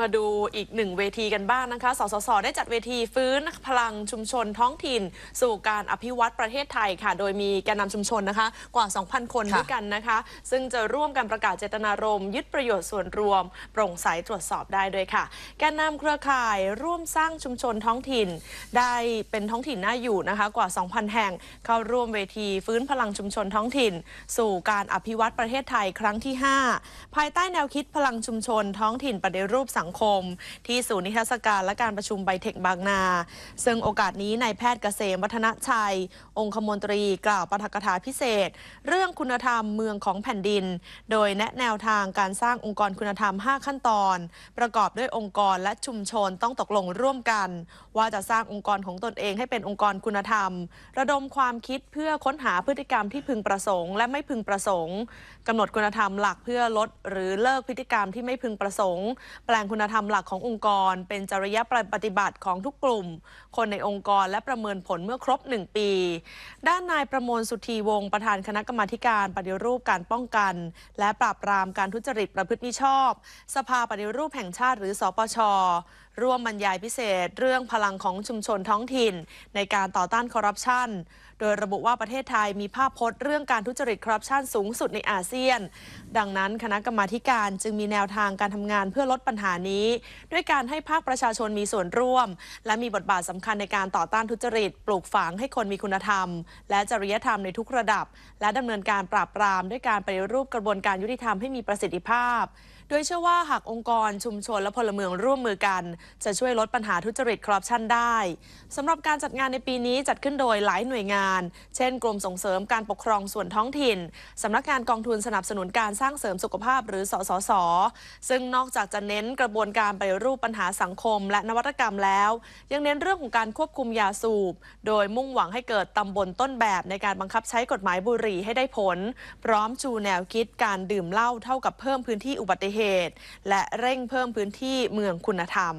มาดูอีกหนึ่งเวทีกันบ้างนะคะ สสส ได้จัดเวทีฟื้นพลังชุมชนท้องถิ่น สู่การอภิวัตประเทศไทยค่ะ โดยมีแกนนำชุมชนนะคะ กว่า 2,000 คนค่ะด้วยกันนะคะ ซึ่งจะร่วมกันประกาศเจตนารมณ์ยึดประโยชน์ส่วนรวม โปร่งใสตรวจสอบได้ด้วยค่ะ แกนนำเครือข่ายร่วมสร้างชุมชนท้องถิ่น ได้เป็นท้องถิ่นน่าอยู่นะคะกว่า 2,000 แห่ง เข้าร่วมเวทีฟื้นพลังชุมชนท้องถิ่น สู่การอภิวัตประเทศไทยครั้งที่ 5 ภายใต้แนวคิดพลังชุมชนท้องถิ่นปฏิรูปสังคม ที่ศูนย์นิทรรศการและการประชุมไบเทคบางนา ซึ่งโอกาสนี้นายแพทย์เกษมวัฒนชัย องคมนตรีกล่าวปาฐกถาพิเศษ เรื่องคุณธรรมเมืองของแผ่นดิน โดยแนะแนวทางการสร้างองค์กรคุณธรรม 5 ขั้นตอน ประกอบด้วยองค์กรและชุมชนต้องตกลงร่วมกัน ว่าจะสร้างองค์กรของตนเองให้เป็นองค์กรคุณธรรม ระดมความคิดเพื่อค้นหาพฤติกรรมที่พึงประสงค์ และไม่พึงประสงค์กำหนดคุณธรรมหลักเพื่อลด หรือเลิกพฤติกรรมที่ไม่พึงประสงค์ แปลงคุณธรรมหลักขององค์กร เป็นจริยปฏิบัติของทุกกลุ่ม คนในองค์กรและประเมินผลเมื่อครบ 1 ปี ด้านนายประมวลสุธีวงศ์ประธานคณะกรรมาการปฏิรูปการป้องกัน และปราบปรามการทุจริตประพฤติมิชอบ สภาปฏิรูปแห่งชาติหรือสปช ร่วมบรรยายพิเศษ เรื่องพลังของชุมชนท้องถิ่น ในการต่อต้านคอร์รัปชัน โดยระบุว่าประเทศไทยมีภาพพจน์เรื่องการทุจริตคอร์รัปชันสูงสุดในอาเซียน ดังนั้นคณะกรรมาการจึงมีแนวทางการทำงานเพื่อลดปัญหานี้ ด้วยการให้ภาคประชาชนมีส่วนร่วม และมีบทบาทสำคัญในการต่อต้านทุจริต ปลูกฝังให้คนมีคุณธรรม และจริยธรรมในทุกระดับ และดำเนินการปราบปราม ด้วยการปฏิรูปกระบวนการยุติธรรมให้มีประสิทธิภาพ โดยเชื่อว่าหากองค์กรชุมชนและพลเมืองร่วมมือกันจะช่วยลดปัญหาทุจริตคอร์รัปชันได้สำหรับการจัดงานในปีนี้จัดขึ้นโดยหลายหน่วยงาน เช่น กรมส่งเสริมการปกครองส่วนท้องถิ่นสำนักงานกองทุนสนับสนุนการสร้างเสริมสุขภาพหรือสสส ซึ่งนอกจากจะเน้นกระบวนการไปรูปปัญหาสังคม และนวัตกรรมแล้ว ยังเน้นเรื่องของการควบคุมยาสูบ โดยมุ่งหวังให้เกิดตำบลต้นแบบในการบังคับใช้กฎหมายบุหรี่ให้ได้ผล พร้อมชูแนวคิดการดื่มเหล้าเท่ากับเพิ่มพื้นที่อุบัติเหตุ และเร่งเพิ่มพื้นที่เมืองคุณธรรม